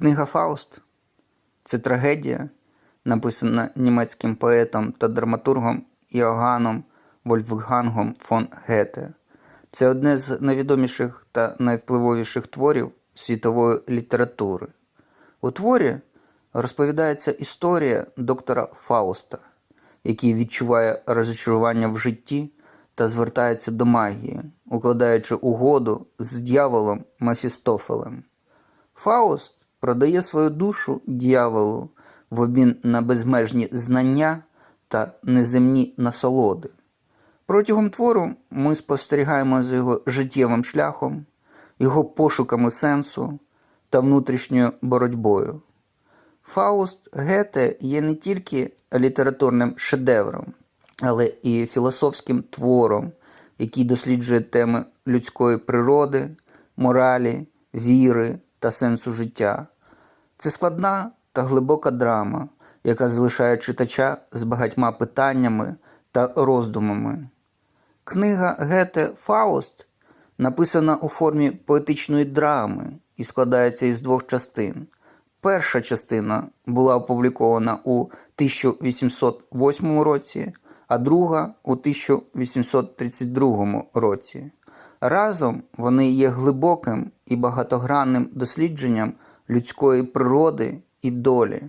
Книга Фауст це трагедія, написана німецьким поетом та драматургом Іоганном Вольфгангом фон Гете. Це одне з найвідоміших та найвпливовіших творів світової літератури. У творі розповідається історія доктора Фауста, який відчуває розчарування в житті та звертається до магії, укладаючи угоду з дьяволом Мефістофелем. Фауст продає свою душу дьяволу в обмін на безмежні знання та неземні насолоди. Протягом твору ми спостерігаємо за його життєвим шляхом, його пошуками сенсу та внутрішньою боротьбою. Фауст Гете є не тільки літературним шедевром, але і філософським твором, який досліджує теми людської природи, моралі, віри та сенсу життя. Це складна та глибока драма, яка залишає читача з багатьма питаннями та роздумами. Книга Гете Фауст написана у формі поетичної драми і складається із двох частин. Перша частина була опублікована у 1808 році, а друга у 1832 році. Разом вони є глибоким і багатогранним дослідженням людської природи і долі.